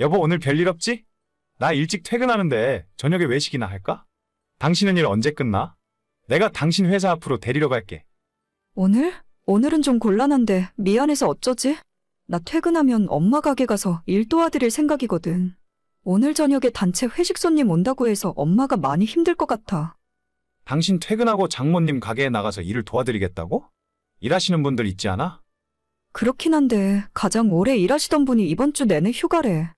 여보, 오늘 별일 없지? 나 일찍 퇴근하는데 저녁에 외식이나 할까? 당신은 일 언제 끝나? 내가 당신 회사 앞으로 데리러 갈게. 오늘? 오늘은 좀 곤란한데 미안해서 어쩌지? 나 퇴근하면 엄마 가게 가서 일 도와드릴 생각이거든. 오늘 저녁에 단체 회식 손님 온다고 해서 엄마가 많이 힘들 것 같아. 당신 퇴근하고 장모님 가게에 나가서 일을 도와드리겠다고? 일하시는 분들 있지 않아? 그렇긴 한데 가장 오래 일하시던 분이 이번 주 내내 휴가래.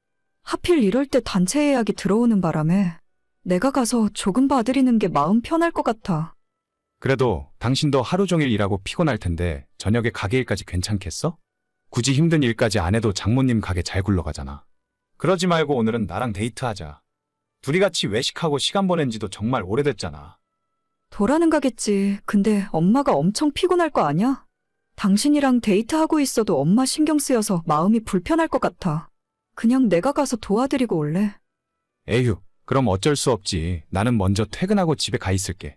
하필 이럴 때 단체 예약이 들어오는 바람에 내가 가서 조금 봐드리는 게 마음 편할 것 같아. 그래도 당신도 하루 종일 일하고 피곤할 텐데 저녁에 가게 일까지 괜찮겠어? 굳이 힘든 일까지 안 해도 장모님 가게 잘 굴러가잖아. 그러지 말고 오늘은 나랑 데이트하자. 둘이 같이 외식하고 시간 보낸 지도 정말 오래됐잖아. 도라는 가겠지. 근데 엄마가 엄청 피곤할 거 아냐? 당신이랑 데이트하고 있어도 엄마 신경 쓰여서 마음이 불편할 것 같아. 그냥 내가 가서 도와드리고 올래. 에휴, 그럼 어쩔 수 없지. 나는 먼저 퇴근하고 집에 가 있을게.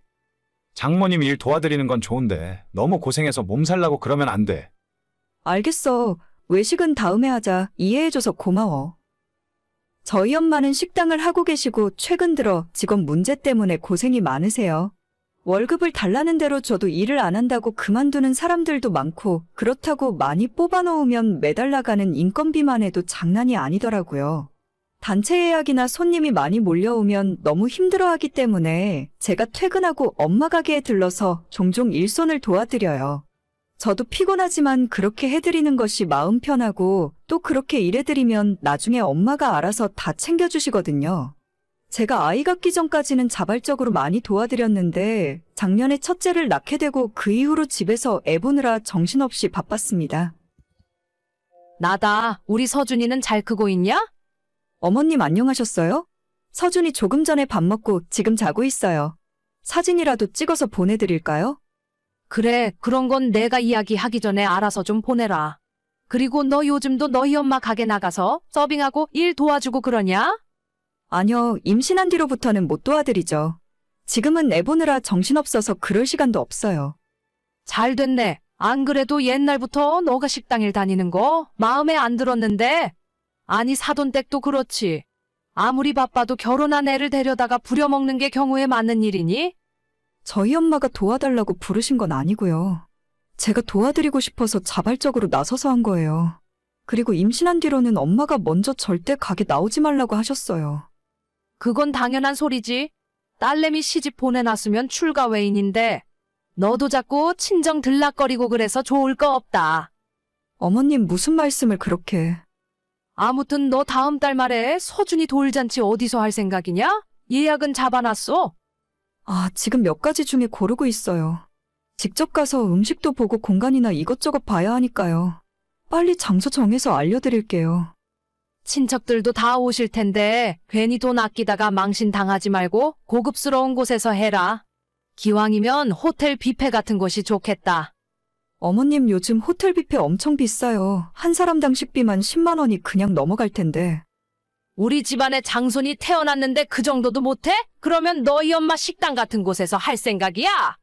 장모님 일 도와드리는 건 좋은데 너무 고생해서 몸살 나고 그러면 안 돼. 알겠어. 외식은 다음에 하자. 이해해줘서 고마워. 저희 엄마는 식당을 하고 계시고 최근 들어 직원 문제 때문에 고생이 많으세요. 월급을 달라는 대로 줘도 일을 안 한다고 그만두는 사람들도 많고 그렇다고 많이 뽑아놓으면 매달 나가는 인건비만 해도 장난이 아니더라고요. 단체 예약이나 손님이 많이 몰려오면 너무 힘들어하기 때문에 제가 퇴근하고 엄마 가게에 들러서 종종 일손을 도와드려요. 저도 피곤하지만 그렇게 해드리는 것이 마음 편하고 또 그렇게 일해드리면 나중에 엄마가 알아서 다 챙겨주시거든요. 제가 아이 갖기 전까지는 자발적으로 많이 도와드렸는데 작년에 첫째를 낳게 되고 그 이후로 집에서 애 보느라 정신없이 바빴습니다. 나다. 우리 서준이는 잘 크고 있냐? 어머님 안녕하셨어요? 서준이 조금 전에 밥 먹고 지금 자고 있어요. 사진이라도 찍어서 보내드릴까요? 그래, 그런 건 내가 이야기하기 전에 알아서 좀 보내라. 그리고 너 요즘도 너희 엄마 가게 나가서 서빙하고 일 도와주고 그러냐? 아니요, 임신한 뒤로부터는 못 도와드리죠. 지금은 애 보느라 정신없어서 그럴 시간도 없어요. 잘 됐네. 안 그래도 옛날부터 너가 식당 일 다니는 거 마음에 안 들었는데. 아니, 사돈댁도 그렇지. 아무리 바빠도 결혼한 애를 데려다가 부려먹는 게 경우에 맞는 일이니? 저희 엄마가 도와달라고 부르신 건 아니고요. 제가 도와드리고 싶어서 자발적으로 나서서 한 거예요. 그리고 임신한 뒤로는 엄마가 먼저 절대 가게 나오지 말라고 하셨어요. 그건 당연한 소리지. 딸내미 시집 보내놨으면 출가 외인인데 너도 자꾸 친정 들락거리고 그래서 좋을 거 없다. 어머님 무슨 말씀을 그렇게. 아무튼 너 다음 달 말에 서준이 돌잔치 어디서 할 생각이냐? 예약은 잡아놨어. 아, 지금 몇 가지 중에 고르고 있어요. 직접 가서 음식도 보고 공간이나 이것저것 봐야 하니까요. 빨리 장소 정해서 알려드릴게요. 친척들도 다 오실 텐데 괜히 돈 아끼다가 망신 당하지 말고 고급스러운 곳에서 해라. 기왕이면 호텔 뷔페 같은 곳이 좋겠다. 어머님 요즘 호텔 뷔페 엄청 비싸요. 한 사람당 식비만 10만 원이 그냥 넘어갈 텐데. 우리 집안에 장손이 태어났는데 그 정도도 못해? 그러면 너희 엄마 식당 같은 곳에서 할 생각이야?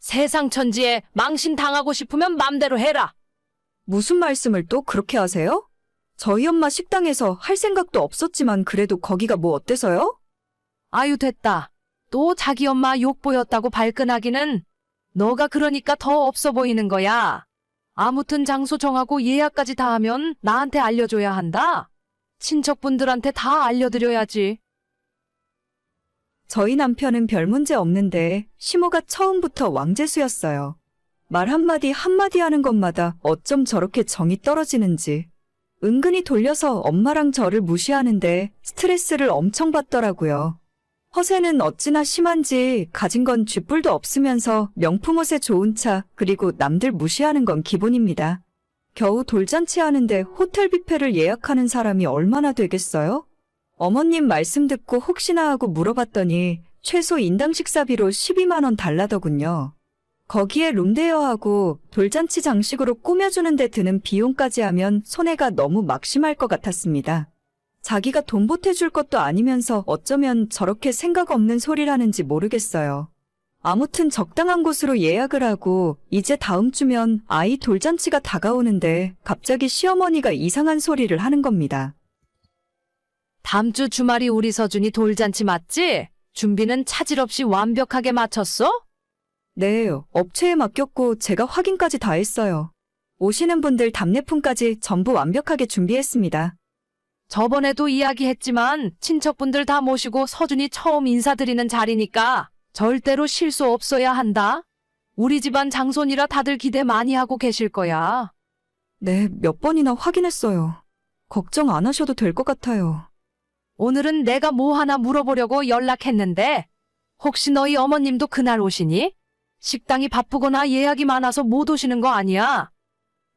세상 천지에 망신 당하고 싶으면 맘대로 해라. 무슨 말씀을 또 그렇게 하세요? 저희 엄마 식당에서 할 생각도 없었지만 그래도 거기가 뭐 어때서요? 아유 됐다. 또 자기 엄마 욕 보였다고 발끈하기는 너가 그러니까 더 없어 보이는 거야. 아무튼 장소 정하고 예약까지 다 하면 나한테 알려줘야 한다. 친척분들한테 다 알려드려야지. 저희 남편은 별 문제 없는데 시모가 처음부터 왕재수였어요. 말 한마디 한마디 하는 것마다 어쩜 저렇게 정이 떨어지는지. 은근히 돌려서 엄마랑 저를 무시하는데 스트레스를 엄청 받더라고요. 허세는 어찌나 심한지 가진 건 쥐뿔도 없으면서 명품 옷에 좋은 차 그리고 남들 무시하는 건 기본입니다. 겨우 돌잔치 하는데 호텔 뷔페를 예약하는 사람이 얼마나 되겠어요? 어머님 말씀 듣고 혹시나 하고 물어봤더니 최소 인당 식사비로 12만원 달라더군요. 거기에 룸대여하고 돌잔치 장식으로 꾸며주는데 드는 비용까지 하면 손해가 너무 막심할 것 같았습니다. 자기가 돈 보태줄 것도 아니면서 어쩌면 저렇게 생각 없는 소리를 하는지 모르겠어요. 아무튼 적당한 곳으로 예약을 하고 이제 다음 주면 아이 돌잔치가 다가오는데 갑자기 시어머니가 이상한 소리를 하는 겁니다. 다음 주 주말이 우리 서준이 돌잔치 맞지? 준비는 차질 없이 완벽하게 마쳤어? 네, 업체에 맡겼고 제가 확인까지 다 했어요. 오시는 분들 답례품까지 전부 완벽하게 준비했습니다. 저번에도 이야기했지만 친척분들 다 모시고 서준이 처음 인사드리는 자리니까 절대로 실수 없어야 한다. 우리 집안 장손이라 다들 기대 많이 하고 계실 거야. 네, 몇 번이나 확인했어요. 걱정 안 하셔도 될 것 같아요. 오늘은 내가 뭐 하나 물어보려고 연락했는데 혹시 너희 어머님도 그날 오시니? 식당이 바쁘거나 예약이 많아서 못 오시는 거 아니야?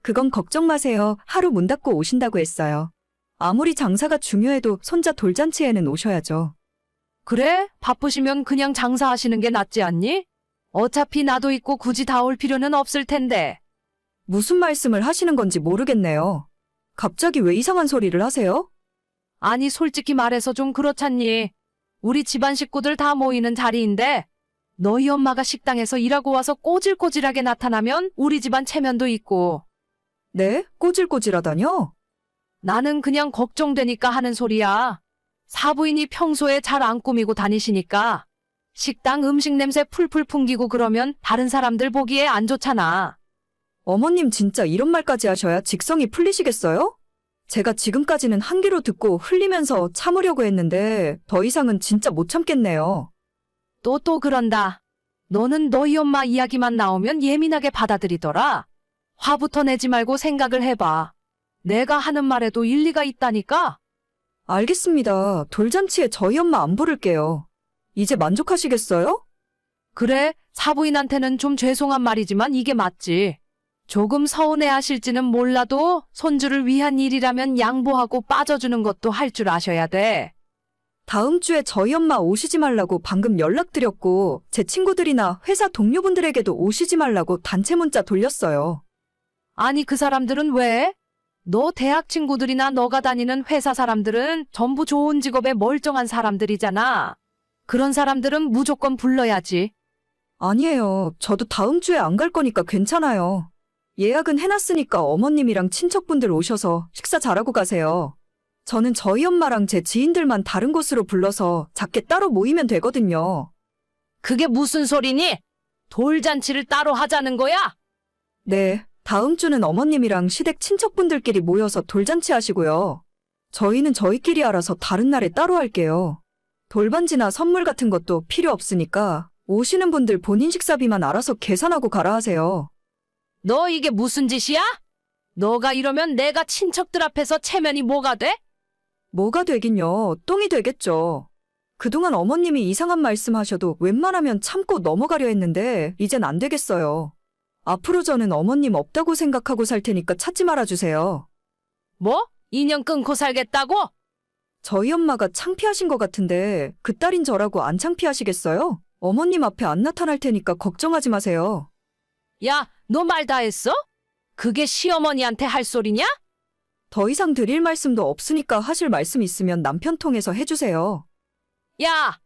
그건 걱정 마세요. 하루 문 닫고 오신다고 했어요. 아무리 장사가 중요해도 손자 돌잔치에는 오셔야죠. 그래? 바쁘시면 그냥 장사하시는 게 낫지 않니? 어차피 나도 있고 굳이 다 올 필요는 없을 텐데. 무슨 말씀을 하시는 건지 모르겠네요. 갑자기 왜 이상한 소리를 하세요? 아니, 솔직히 말해서 좀 그렇잖니. 우리 집안 식구들 다 모이는 자리인데, 너희 엄마가 식당에서 일하고 와서 꼬질꼬질하게 나타나면 우리 집안 체면도 있고, 네? 꼬질꼬질하다뇨? 나는 그냥 걱정되니까 하는 소리야. 사부인이 평소에 잘 안 꾸미고 다니시니까, 식당 음식 냄새 풀풀 풍기고 그러면 다른 사람들 보기에 안 좋잖아. 어머님 진짜 이런 말까지 하셔야 직성이 풀리시겠어요? 제가 지금까지는 한 귀로 듣고 흘리면서 참으려고 했는데 더 이상은 진짜 못 참겠네요. 또 또 그런다. 너는 너희 엄마 이야기만 나오면 예민하게 받아들이더라. 화부터 내지 말고 생각을 해봐. 내가 하는 말에도 일리가 있다니까? 알겠습니다. 돌잔치에 저희 엄마 안 부를게요. 이제 만족하시겠어요? 그래, 사부인한테는 좀 죄송한 말이지만 이게 맞지. 조금 서운해 하실지는 몰라도 손주를 위한 일이라면 양보하고 빠져주는 것도 할 줄 아셔야 돼. 다음 주에 저희 엄마 오시지 말라고 방금 연락드렸고 제 친구들이나 회사 동료분들에게도 오시지 말라고 단체 문자 돌렸어요. 아니, 그 사람들은 왜? 너 대학 친구들이나 너가 다니는 회사 사람들은 전부 좋은 직업에 멀쩡한 사람들이잖아. 그런 사람들은 무조건 불러야지. 아니에요. 저도 다음 주에 안 갈 거니까 괜찮아요. 예약은 해놨으니까 어머님이랑 친척분들 오셔서 식사 잘하고 가세요. 저는 저희 엄마랑 제 지인들만 다른 곳으로 불러서 작게 따로 모이면 되거든요. 그게 무슨 소리니? 돌잔치를 따로 하자는 거야? 네, 다음 주는 어머님이랑 시댁 친척분들끼리 모여서 돌잔치 하시고요. 저희는 저희끼리 알아서 다른 날에 따로 할게요. 돌반지나 선물 같은 것도 필요 없으니까 오시는 분들 본인 식사비만 알아서 계산하고 가라 하세요. 너 이게 무슨 짓이야? 너가 이러면 내가 친척들 앞에서 체면이 뭐가 돼? 뭐가 되긴요. 똥이 되겠죠. 그동안 어머님이 이상한 말씀 하셔도 웬만하면 참고 넘어가려 했는데 이젠 안 되겠어요. 앞으로 저는 어머님 없다고 생각하고 살 테니까 찾지 말아주세요. 뭐? 인연 끊고 살겠다고? 저희 엄마가 창피하신 것 같은데 그 딸인 저라고 안 창피하시겠어요? 어머님 앞에 안 나타날 테니까 걱정하지 마세요. 야, 너 말 다 했어? 그게 시어머니한테 할 소리냐? 더 이상 드릴 말씀도 없으니까 하실 말씀 있으면 남편 통해서 해주세요. 야,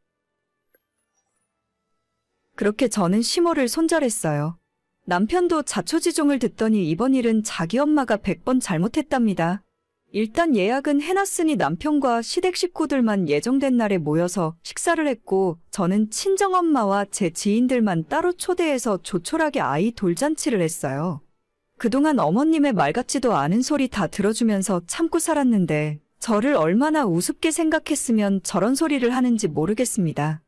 그렇게 저는 시모를 손절했어요. 남편도 자초지종을 듣더니 이번 일은 자기 엄마가 100번 잘못했답니다. 일단 예약은 해놨으니 남편과 시댁 식구들만 예정된 날에 모여서 식사를 했고 저는 친정엄마와 제 지인들만 따로 초대해서 조촐하게 아이 돌잔치를 했어요. 그동안 어머님의 말 같지도 않은 소리 다 들어주면서 참고 살았는데 저를 얼마나 우습게 생각했으면 저런 소리를 하는지 모르겠습니다.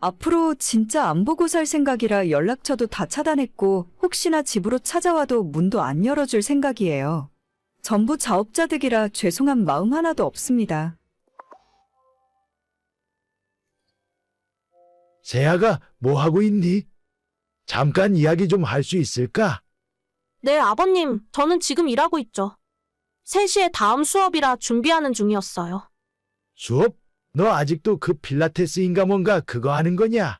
앞으로 진짜 안 보고 살 생각이라 연락처도 다 차단했고 혹시나 집으로 찾아와도 문도 안 열어줄 생각이에요. 전부 자업자득이라 죄송한 마음 하나도 없습니다. 세아가 뭐 하고 있니? 잠깐 이야기 좀 할 수 있을까? 네, 아버님. 저는 지금 일하고 있죠. 3시에 다음 수업이라 준비하는 중이었어요. 수업? 너 아직도 그 필라테스인가 뭔가 그거 하는 거냐?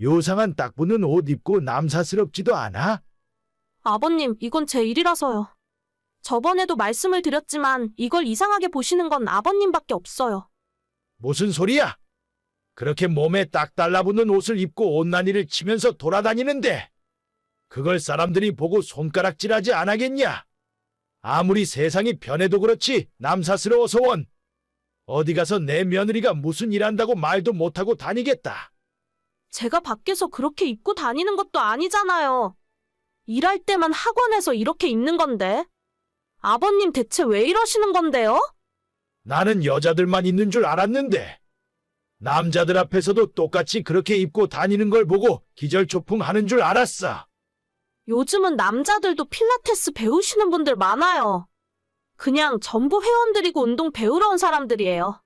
요상한 딱 붙는 옷 입고 남사스럽지도 않아? 아버님, 이건 제 일이라서요. 저번에도 말씀을 드렸지만 이걸 이상하게 보시는 건 아버님밖에 없어요. 무슨 소리야? 그렇게 몸에 딱 달라붙는 옷을 입고 온난이를 치면서 돌아다니는데 그걸 사람들이 보고 손가락질하지 않겠냐? 아무리 세상이 변해도 그렇지 남사스러워서 원 어디 가서 내 며느리가 무슨 일 한다고 말도 못하고 다니겠다. 제가 밖에서 그렇게 입고 다니는 것도 아니잖아요. 일할 때만 학원에서 이렇게 입는 건데. 아버님 대체 왜 이러시는 건데요? 나는 여자들만 있는 줄 알았는데. 남자들 앞에서도 똑같이 그렇게 입고 다니는 걸 보고 기절초풍 하는 줄 알았어. 요즘은 남자들도 필라테스 배우시는 분들 많아요. 그냥 전부 회원들이고 운동 배우러 온 사람들이에요.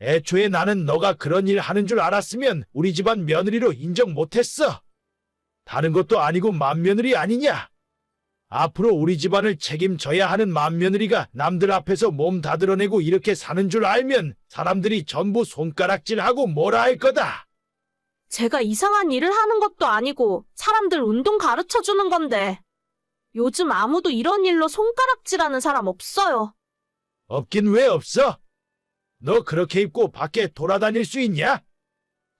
애초에 나는 너가 그런 일 하는 줄 알았으면 우리 집안 며느리로 인정 못했어. 다른 것도 아니고 맏며느리 아니냐? 앞으로 우리 집안을 책임져야 하는 맏며느리가 남들 앞에서 몸 다 드러내고 이렇게 사는 줄 알면 사람들이 전부 손가락질하고 뭐라 할 거다. 제가 이상한 일을 하는 것도 아니고 사람들 운동 가르쳐 주는 건데. 요즘 아무도 이런 일로 손가락질하는 사람 없어요. 없긴 왜 없어? 너 그렇게 입고 밖에 돌아다닐 수 있냐?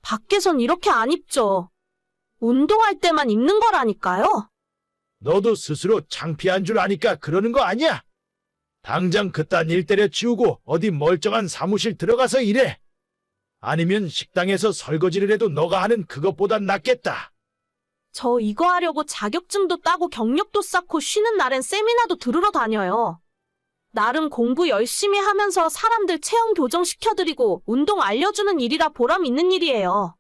밖에선 이렇게 안 입죠. 운동할 때만 입는 거라니까요. 너도 스스로 창피한 줄 아니까 그러는 거 아니야? 당장 그딴 일 때려치우고 어디 멀쩡한 사무실 들어가서 일해. 아니면 식당에서 설거지를 해도 너가 하는 그것보단 낫겠다. 저 이거 하려고 자격증도 따고 경력도 쌓고 쉬는 날엔 세미나도 들으러 다녀요. 나름 공부 열심히 하면서 사람들 체형 교정시켜드리고 운동 알려주는 일이라 보람 있는 일이에요.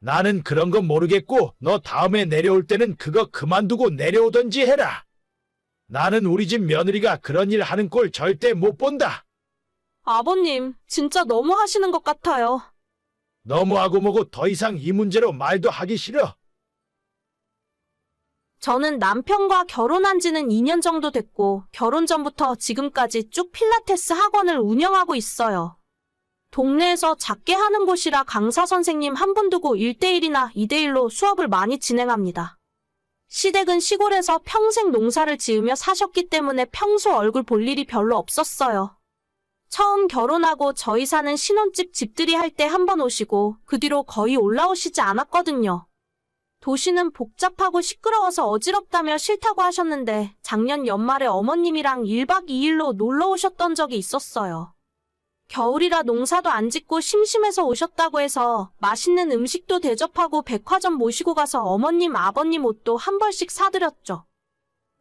나는 그런 거 모르겠고 너 다음에 내려올 때는 그거 그만두고 내려오던지 해라. 나는 우리 집 며느리가 그런 일 하는 꼴 절대 못 본다. 아버님, 진짜 너무 하시는 것 같아요. 너무하고 뭐고 더 이상 이 문제로 말도 하기 싫어. 저는 남편과 결혼한 지는 2년 정도 됐고, 결혼 전부터 지금까지 쭉 필라테스 학원을 운영하고 있어요. 동네에서 작게 하는 곳이라 강사 선생님 한 분 두고 1대1이나 2대1로 수업을 많이 진행합니다. 시댁은 시골에서 평생 농사를 지으며 사셨기 때문에 평소 얼굴 볼 일이 별로 없었어요. 처음 결혼하고 저희 사는 신혼집 집들이 할 때 한 번 오시고 그 뒤로 거의 올라오시지 않았거든요. 도시는 복잡하고 시끄러워서 어지럽다며 싫다고 하셨는데 작년 연말에 어머님이랑 1박 2일로 놀러 오셨던 적이 있었어요. 겨울이라 농사도 안 짓고 심심해서 오셨다고 해서 맛있는 음식도 대접하고 백화점 모시고 가서 어머님, 아버님 옷도 한 벌씩 사드렸죠.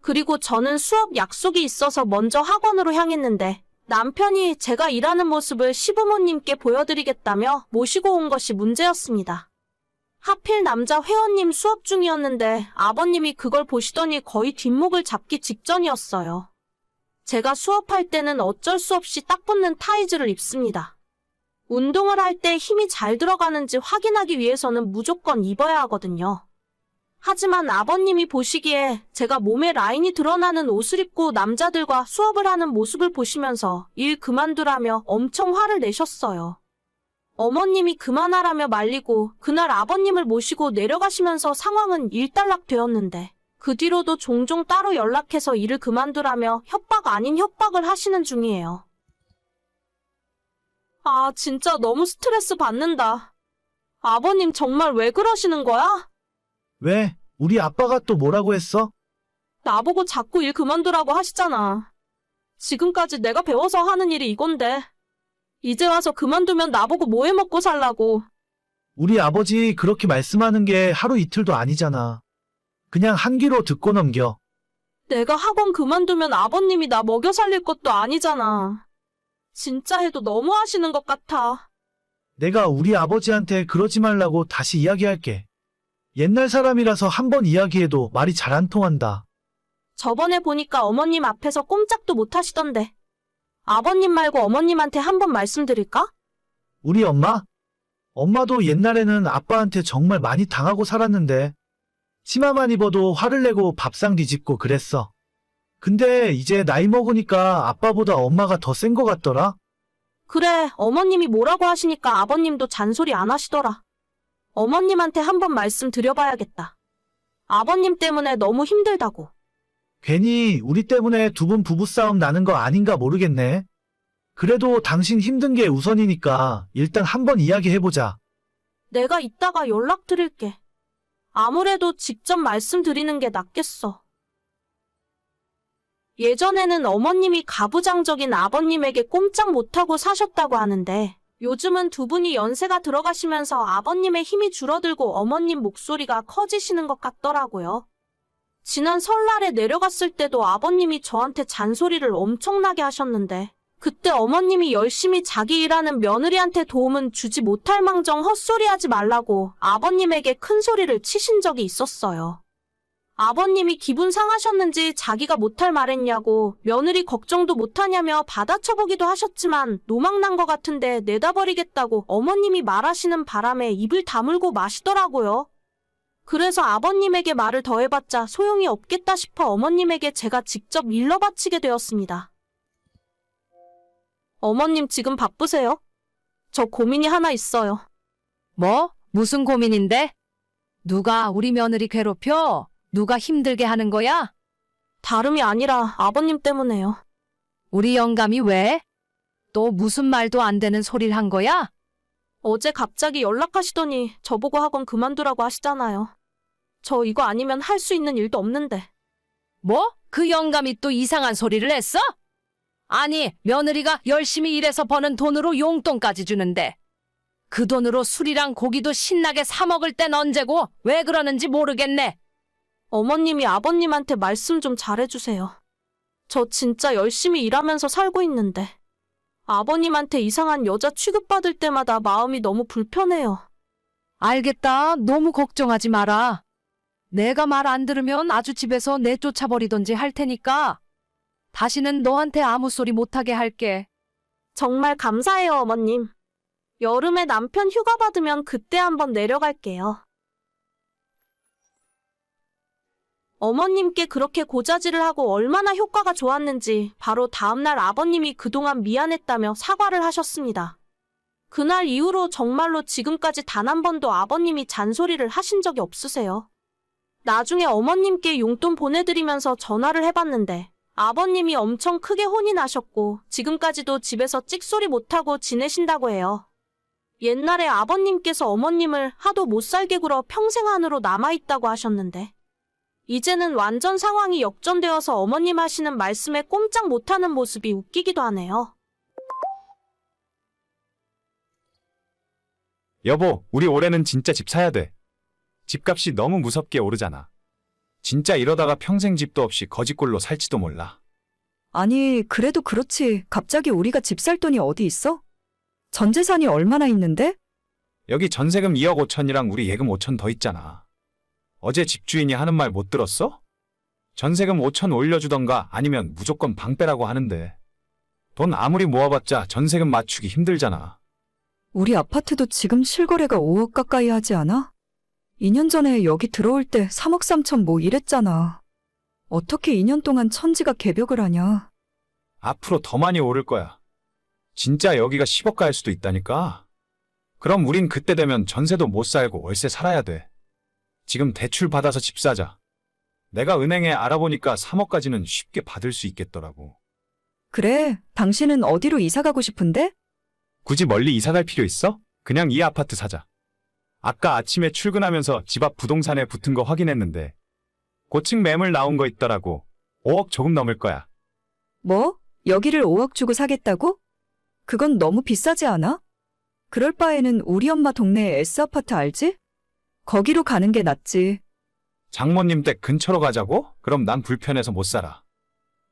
그리고 저는 수업 약속이 있어서 먼저 학원으로 향했는데 남편이 제가 일하는 모습을 시부모님께 보여드리겠다며 모시고 온 것이 문제였습니다. 하필 남자 회원님 수업 중이었는데 아버님이 그걸 보시더니 거의 뒷목을 잡기 직전이었어요. 제가 수업할 때는 어쩔 수 없이 딱 붙는 타이즈를 입습니다. 운동을 할 때 힘이 잘 들어가는지 확인하기 위해서는 무조건 입어야 하거든요. 하지만 아버님이 보시기에 제가 몸에 라인이 드러나는 옷을 입고 남자들과 수업을 하는 모습을 보시면서 일 그만두라며 엄청 화를 내셨어요. 어머님이 그만하라며 말리고 그날 아버님을 모시고 내려가시면서 상황은 일단락 되었는데 그 뒤로도 종종 따로 연락해서 일을 그만두라며 협박 아닌 협박을 하시는 중이에요. 아, 진짜 너무 스트레스 받는다. 아버님 정말 왜 그러시는 거야? 왜? 우리 아빠가 또 뭐라고 했어? 나보고 자꾸 일 그만두라고 하시잖아. 지금까지 내가 배워서 하는 일이 이건데. 이제 와서 그만두면 나보고 뭐 해 먹고 살라고. 우리 아버지 그렇게 말씀하는 게 하루 이틀도 아니잖아. 그냥 한 귀로 듣고 넘겨. 내가 학원 그만두면 아버님이 나 먹여 살릴 것도 아니잖아. 진짜 해도 너무 하시는 것 같아. 내가 우리 아버지한테 그러지 말라고 다시 이야기할게. 옛날 사람이라서 한 번 이야기해도 말이 잘 안 통한다. 저번에 보니까 어머님 앞에서 꼼짝도 못 하시던데. 아버님 말고 어머님한테 한 번 말씀드릴까? 우리 엄마? 엄마도 옛날에는 아빠한테 정말 많이 당하고 살았는데 치마만 입어도 화를 내고 밥상 뒤집고 그랬어. 근데 이제 나이 먹으니까 아빠보다 엄마가 더 센 것 같더라. 그래, 어머님이 뭐라고 하시니까 아버님도 잔소리 안 하시더라. 어머님한테 한번 말씀드려봐야겠다. 아버님 때문에 너무 힘들다고. 괜히 우리 때문에 두 분 부부싸움 나는 거 아닌가 모르겠네. 그래도 당신 힘든 게 우선이니까 일단 한번 이야기해보자. 내가 이따가 연락드릴게. 아무래도 직접 말씀드리는 게 낫겠어. 예전에는 어머님이 가부장적인 아버님에게 꼼짝 못하고 사셨다고 하는데 요즘은 두 분이 연세가 들어가시면서 아버님의 힘이 줄어들고 어머님 목소리가 커지시는 것 같더라고요. 지난 설날에 내려갔을 때도 아버님이 저한테 잔소리를 엄청나게 하셨는데 그때 어머님이 열심히 자기 일하는 며느리한테 도움은 주지 못할 망정 헛소리하지 말라고 아버님에게 큰 소리를 치신 적이 있었어요. 아버님이 기분 상하셨는지 자기가 못할 말했냐고 며느리 걱정도 못하냐며 받아쳐보기도 하셨지만 노망난 것 같은데 내다버리겠다고 어머님이 말하시는 바람에 입을 다물고 마시더라고요. 그래서 아버님에게 말을 더해봤자 소용이 없겠다 싶어 어머님에게 제가 직접 일러 바치게 되었습니다. 어머님 지금 바쁘세요? 저 고민이 하나 있어요. 뭐? 무슨 고민인데? 누가 우리 며느리 괴롭혀? 누가 힘들게 하는 거야? 다름이 아니라 아버님 때문에요. 우리 영감이 왜? 또 무슨 말도 안 되는 소리를 한 거야? 어제 갑자기 연락하시더니 저보고 학원 그만두라고 하시잖아요. 저 이거 아니면 할 수 있는 일도 없는데. 뭐? 그 영감이 또 이상한 소리를 했어? 아니, 며느리가 열심히 일해서 버는 돈으로 용돈까지 주는데. 그 돈으로 술이랑 고기도 신나게 사 먹을 땐 언제고 왜 그러는지 모르겠네. 어머님이 아버님한테 말씀 좀 잘해주세요. 저 진짜 열심히 일하면서 살고 있는데. 아버님한테 이상한 여자 취급받을 때마다 마음이 너무 불편해요. 알겠다. 너무 걱정하지 마라. 내가 말 안 들으면 아주 집에서 내쫓아버리던지 할 테니까. 다시는 너한테 아무 소리 못하게 할게. 정말 감사해요, 어머님. 여름에 남편 휴가 받으면 그때 한번 내려갈게요. 어머님께 그렇게 고자질을 하고 얼마나 효과가 좋았는지 바로 다음날 아버님이 그동안 미안했다며 사과를 하셨습니다. 그날 이후로 정말로 지금까지 단 한 번도 아버님이 잔소리를 하신 적이 없으세요. 나중에 어머님께 용돈 보내드리면서 전화를 해봤는데 아버님이 엄청 크게 혼이 나셨고 지금까지도 집에서 찍소리 못하고 지내신다고 해요. 옛날에 아버님께서 어머님을 하도 못 살게 굴어 평생 안으로 남아있다고 하셨는데 이제는 완전 상황이 역전되어서 어머님 하시는 말씀에 꼼짝 못하는 모습이 웃기기도 하네요. 여보, 우리 올해는 진짜 집 사야 돼. 집값이 너무 무섭게 오르잖아. 진짜 이러다가 평생 집도 없이 거지꼴로 살지도 몰라. 아니, 그래도 그렇지. 갑자기 우리가 집 살 돈이 어디 있어? 전 재산이 얼마나 있는데? 여기 전세금 2억 5천이랑 우리 예금 5천 더 있잖아. 어제 집주인이 하는 말 못 들었어? 전세금 5천 올려주던가 아니면 무조건 방 빼라고 하는데. 돈 아무리 모아봤자 전세금 맞추기 힘들잖아. 우리 아파트도 지금 실거래가 5억 가까이 하지 않아? 2년 전에 여기 들어올 때 3억 3천 뭐 이랬잖아. 어떻게 2년 동안 천지가 개벽을 하냐? 앞으로 더 많이 오를 거야. 진짜 여기가 10억 갈 수도 있다니까. 그럼 우린 그때 되면 전세도 못 살고 월세 살아야 돼. 지금 대출 받아서 집 사자. 내가 은행에 알아보니까 3억까지는 쉽게 받을 수 있겠더라고. 그래, 당신은 어디로 이사 가고 싶은데? 굳이 멀리 이사 갈 필요 있어? 그냥 이 아파트 사자. 아까 아침에 출근하면서 집 앞 부동산에 붙은 거 확인했는데 고층 매물 나온 거 있더라고. 5억 조금 넘을 거야. 뭐? 여기를 5억 주고 사겠다고? 그건 너무 비싸지 않아? 그럴 바에는 우리 엄마 동네 S아파트 알지? 거기로 가는 게 낫지. 장모님 댁 근처로 가자고? 그럼 난 불편해서 못 살아.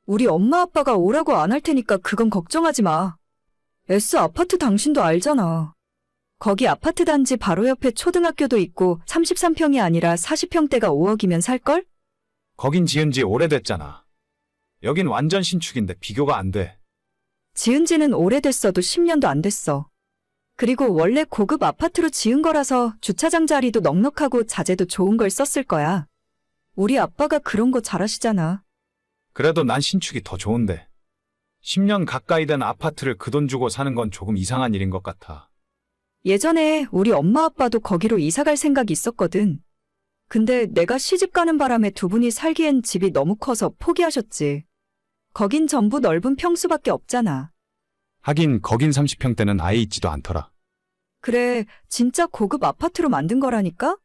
우리 엄마 아빠가 오라고 안 할 테니까 그건 걱정하지 마. S 아파트 당신도 알잖아. 거기 아파트 단지 바로 옆에 초등학교도 있고 33평이 아니라 40평대가 5억이면 살걸? 거긴 지은 지 오래됐잖아. 여긴 완전 신축인데 비교가 안 돼. 지은 지는 오래됐어도 10년도 안 됐어. 그리고 원래 고급 아파트로 지은 거라서 주차장 자리도 넉넉하고 자재도 좋은 걸 썼을 거야. 우리 아빠가 그런 거 잘하시잖아. 그래도 난 신축이 더 좋은데. 10년 가까이 된 아파트를 그 돈 주고 사는 건 조금 이상한 일인 것 같아. 예전에 우리 엄마 아빠도 거기로 이사 갈 생각이 있었거든. 근데 내가 시집 가는 바람에 두 분이 살기엔 집이 너무 커서 포기하셨지. 거긴 전부 넓은 평수밖에 없잖아. 하긴 거긴 30평대는 아예 있지도 않더라. 그래, 진짜 고급 아파트로 만든 거라니까?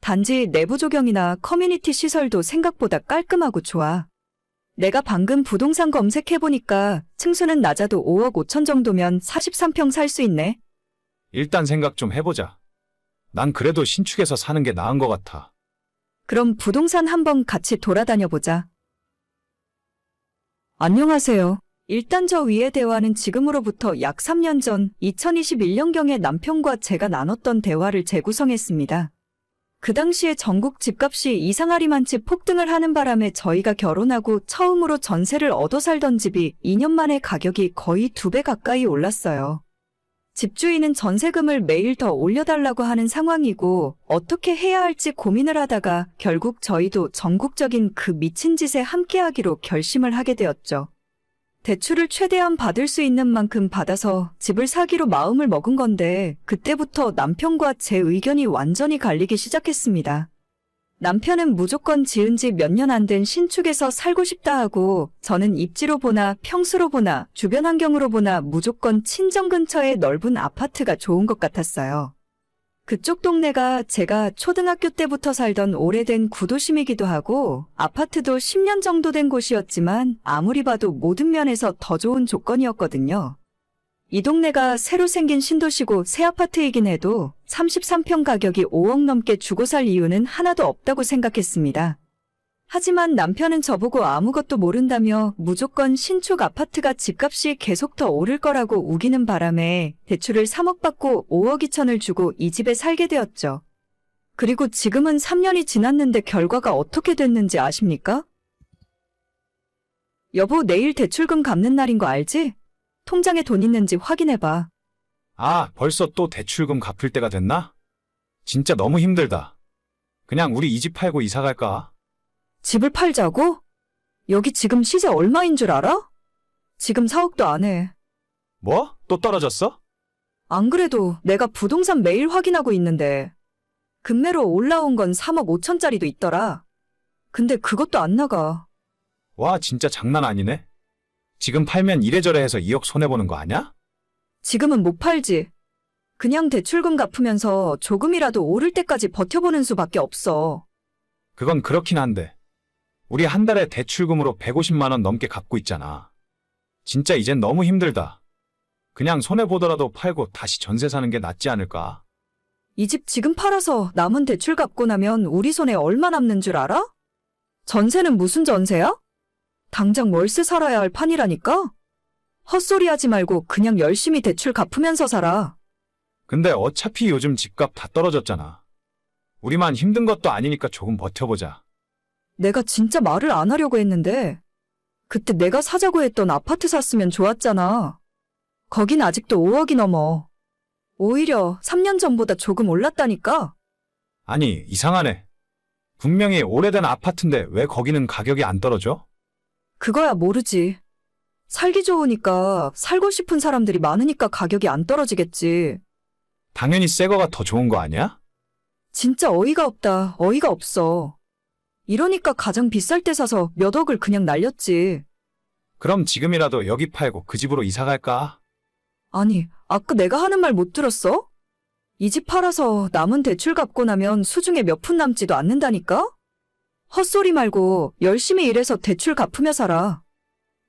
단지 내부 조경이나 커뮤니티 시설도 생각보다 깔끔하고 좋아. 내가 방금 부동산 검색해보니까 층수는 낮아도 5억 5천 정도면 43평 살 수 있네. 일단 생각 좀 해보자. 난 그래도 신축에서 사는 게 나은 것 같아. 그럼 부동산 한번 같이 돌아다녀 보자. 안녕하세요. 일단 저 위의 대화는 지금으로부터 약 3년 전 2021년경에 남편과 제가 나눴던 대화를 재구성했습니다. 그 당시에 전국 집값이 이상하리만치 폭등을 하는 바람에 저희가 결혼하고 처음으로 전세를 얻어 살던 집이 2년 만에 가격이 거의 두배 가까이 올랐어요. 집주인은 전세금을 매일 더 올려달라고 하는 상황이고 어떻게 해야 할지 고민을 하다가 결국 저희도 전국적인 그 미친 짓에 함께하기로 결심을 하게 되었죠. 대출을 최대한 받을 수 있는 만큼 받아서 집을 사기로 마음을 먹은 건데 그때부터 남편과 제 의견이 완전히 갈리기 시작했습니다. 남편은 무조건 지은 지 몇 년 안 된 신축에서 살고 싶다 하고 저는 입지로 보나 평수로 보나 주변 환경으로 보나 무조건 친정 근처의 넓은 아파트가 좋은 것 같았어요. 그쪽 동네가 제가 초등학교 때부터 살던 오래된 구도심이기도 하고 아파트도 10년 정도 된 곳이었지만 아무리 봐도 모든 면에서 더 좋은 조건이었거든요. 이 동네가 새로 생긴 신도시고 새 아파트이긴 해도 33평 가격이 5억 넘게 주고 살 이유는 하나도 없다고 생각했습니다. 하지만 남편은 저보고 아무것도 모른다며 무조건 신축 아파트가 집값이 계속 더 오를 거라고 우기는 바람에 대출을 3억 받고 5억 2천을 주고 이 집에 살게 되었죠. 그리고 지금은 3년이 지났는데 결과가 어떻게 됐는지 아십니까? 여보, 내일 대출금 갚는 날인 거 알지? 통장에 돈 있는지 확인해봐. 아, 벌써 또 대출금 갚을 때가 됐나? 진짜 너무 힘들다. 그냥 우리 이 집 팔고 이사 갈까? 집을 팔자고? 여기 지금 시세 얼마인 줄 알아? 지금 4억도 안 해. 뭐? 또 떨어졌어? 안 그래도 내가 부동산 매일 확인하고 있는데 금매로 올라온 건 3억 5천짜리도 있더라. 근데 그것도 안 나가. 와, 진짜 장난 아니네. 지금 팔면 이래저래 해서 2억 손해보는 거 아냐? 지금은 못 팔지. 그냥 대출금 갚으면서 조금이라도 오를 때까지 버텨보는 수밖에 없어. 그건 그렇긴 한데. 우리 한 달에 대출금으로 150만원 넘게 갚고 있잖아. 진짜 이젠 너무 힘들다. 그냥 손해보더라도 팔고 다시 전세 사는 게 낫지 않을까? 이 집 지금 팔아서 남은 대출 갚고 나면 우리 손에 얼마 남는 줄 알아? 전세는 무슨 전세야? 당장 월세 살아야 할 판이라니까? 헛소리 하지 말고 그냥 열심히 대출 갚으면서 살아. 근데 어차피 요즘 집값 다 떨어졌잖아. 우리만 힘든 것도 아니니까 조금 버텨보자. 내가 진짜 말을 안 하려고 했는데, 그때 내가 사자고 했던 아파트 샀으면 좋았잖아. 거긴 아직도 5억이 넘어. 오히려 3년 전보다 조금 올랐다니까? 아니, 이상하네. 분명히 오래된 아파트인데 왜 거기는 가격이 안 떨어져? 그거야 모르지. 살기 좋으니까 살고 싶은 사람들이 많으니까 가격이 안 떨어지겠지. 당연히 새 거가 더 좋은 거 아니야? 진짜 어이가 없다. 어이가 없어. 이러니까 가장 비쌀 때 사서 몇 억을 그냥 날렸지. 그럼 지금이라도 여기 팔고 그 집으로 이사 갈까? 아니, 아까 내가 하는 말 못 들었어? 이 집 팔아서 남은 대출 갚고 나면 수중에 몇 푼 남지도 않는다니까? 헛소리 말고 열심히 일해서 대출 갚으며 살아.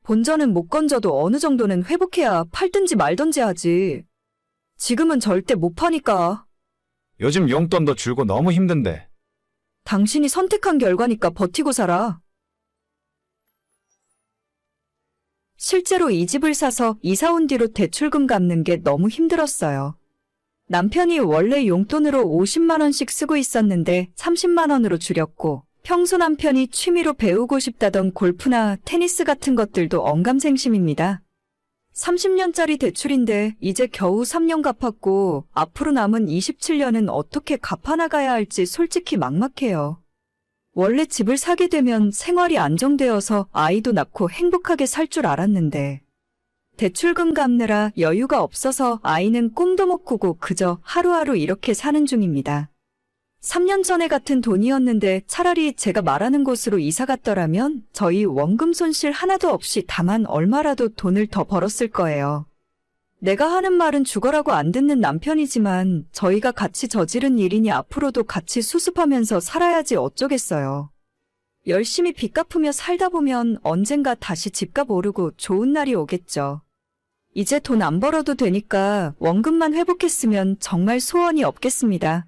본전은 못 건져도 어느 정도는 회복해야 팔든지 말든지 하지. 지금은 절대 못 파니까. 요즘 용돈도 줄고 너무 힘든데. 당신이 선택한 결과니까 버티고 살아. 실제로 이 집을 사서 이사 온 뒤로 대출금 갚는 게 너무 힘들었어요. 남편이 원래 용돈으로 50만원씩 쓰고 있었는데 30만원으로 줄였고, 평소 남편이 취미로 배우고 싶다던 골프나 테니스 같은 것들도 언감생심입니다. 30년짜리 대출인데 이제 겨우 3년 갚았고 앞으로 남은 27년은 어떻게 갚아나가야 할지 솔직히 막막해요. 원래 집을 사게 되면 생활이 안정되어서 아이도 낳고 행복하게 살 줄 알았는데 대출금 갚느라 여유가 없어서 아이는 꿈도 못 꾸고 그저 하루하루 이렇게 사는 중입니다. 3년 전에 같은 돈이었는데 차라리 제가 말하는 곳으로 이사 갔더라면 저희 원금 손실 하나도 없이 다만 얼마라도 돈을 더 벌었을 거예요. 내가 하는 말은 죽어라고 안 듣는 남편이지만 저희가 같이 저지른 일이니 앞으로도 같이 수습하면서 살아야지 어쩌겠어요. 열심히 빚 갚으며 살다 보면 언젠가 다시 집값 오르고 좋은 날이 오겠죠. 이제 돈 안 벌어도 되니까 원금만 회복했으면 정말 소원이 없겠습니다.